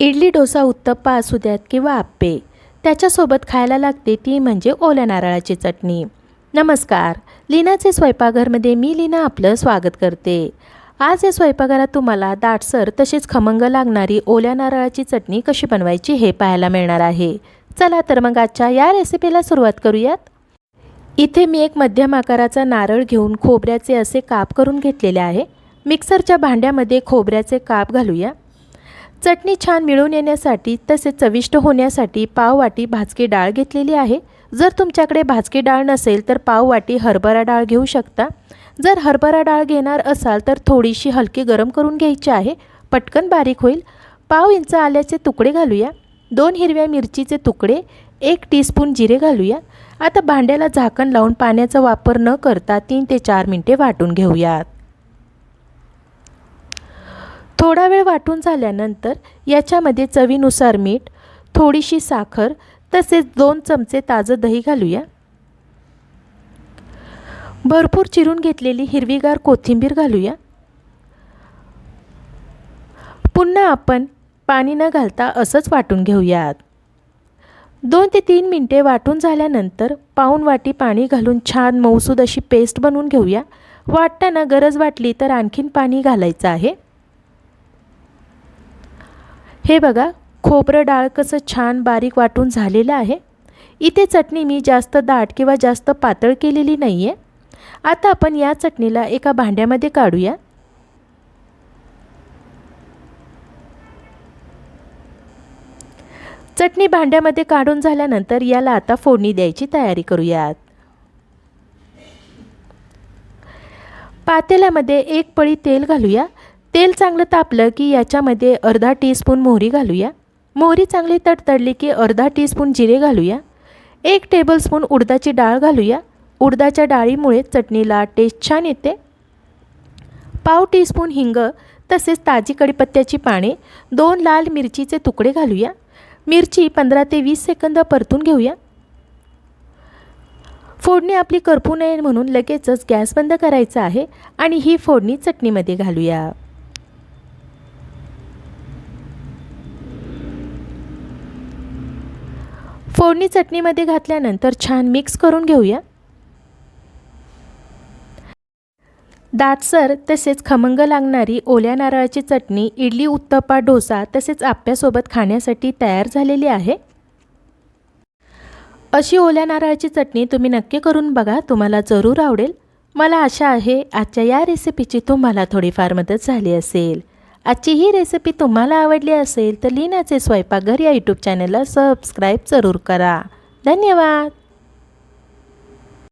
इडली डोसा उत्तप्पा असू द्यात किंवा आप्पे त्याच्यासोबत खायला लागते ती म्हणजे ओल्या नारळाची चटणी. नमस्कार लीनाचे स्वयंपाकघरमध्ये मी लीना आपलं स्वागत करते. आज या स्वयंपाकघरात तुम्हाला दाटसर तसेच खमंग लागणारी ओल्या नारळाची चटणी कशी बनवायची हे पाहायला मिळणार आहे. चला तर मग आजच्या या रेसिपीला सुरुवात करूयात. इथे मी एक मध्यम आकाराचा नारळ घेऊन खोबऱ्याचे असे काप करून घेतलेले आहे. मिक्सरच्या भांड्यामध्ये खोबऱ्याचे काप घालूया. चटणी छान मिळून येण्यासाठी तसेच चविष्ट होण्यासाठी पाववाटी भाजकी डाळ घेतलेली आहे. जर तुमच्याकडे भाजकी डाळ नसेल तर पाववाटी हरभरा डाळ घेऊ शकता. जर हरभरा डाळ घेणार असाल तर थोडीशी हलकी गरम करून घ्यायची आहे. पटकन बारीक होईल. पाव इंच आल्याचे तुकडे घालूया. दोन हिरव्या मिरचीचे तुकडे. एक टीस्पून जिरे घालूया. आता भांड्याला झाकण लावून पाण्याचा वापर न करता तीन ते चार मिनटे वाटून घेऊयात. थोडा वेळ वाटून झाल्यानंतर याच्यामध्ये चवीनुसार मीठ थोडीशी साखर तसेच दोन चमचे ताजं दही घालूया. भरपूर चिरून घेतलेली हिरवीगार कोथिंबीर घालूया. पुन्हा आपण पाणी न घालता असंच वाटून घेऊयात. दोन ते तीन मिनटे वाटून झाल्यानंतर पाऊन वाटी पाणी घालून छान मऊसूद अशी पेस्ट बनवून घेऊया. वाटताना गरज वाटली तर आणखीन पाणी घालायचं आहे. हे बघा खोबरं डाळ कसं छान बारीक वाटून झालेलं आहे. इथे चटणी मी जास्त दाट किंवा जास्त पातळ केलेली नाही आहे आता आपण या चटणीला एका भांड्यामध्ये काढूया. चटणी भांड्यामध्ये काढून झाल्यानंतर याला आता फोडणी द्यायची तयारी करूयात. पातेल्यामध्ये एक पळी तेल घालूया. तेल चांगलं तापलं की याच्यामध्ये अर्धा टीस्पून मोहरी घालूया. मोहरी चांगली तडतडली की अर्धा टीस्पून जिरे घालूया. एक टेबलस्पून उडदाची डाळ घालूया. उडदाच्या डाळीमुळे चटणीला टेस्ट छान येते. पाव टीस्पून हिंग तसेच ताजी कढीपत्त्याची पाने दोन लाल मिरचीचे तुकडे घालूया. मिरची पंधरा ते वीस सेकंद परतून घेऊया. फोडणी आपली करपू नये म्हणून लगेचच गॅस बंद करायचा आहे आणि ही फोडणी चटणीमध्ये घालूया. फोडणी चटणीमध्ये घातल्यानंतर छान मिक्स करून घेऊया. दाटसर तसेच खमंग लागणारी ओल्या नारळाची चटणी इडली उत्तप्पा डोसा तसेच आप्यासोबत खाण्यासाठी तयार झालेली आहे. अशी ओल्या नारळाची चटणी तुम्ही नक्की करून बघा तुम्हाला जरूर आवडेल. मला आशा आहे आजच्या या रेसिपीची तुम्हाला थोडीफार मदत झाली असेल. आजची ही रेसिपी तुम्हाला आवडली असेल तर लीनाचे स्वयंपाकघर या यूट्यूब चॅनलला सबस्क्राईब जरूर करा. धन्यवाद!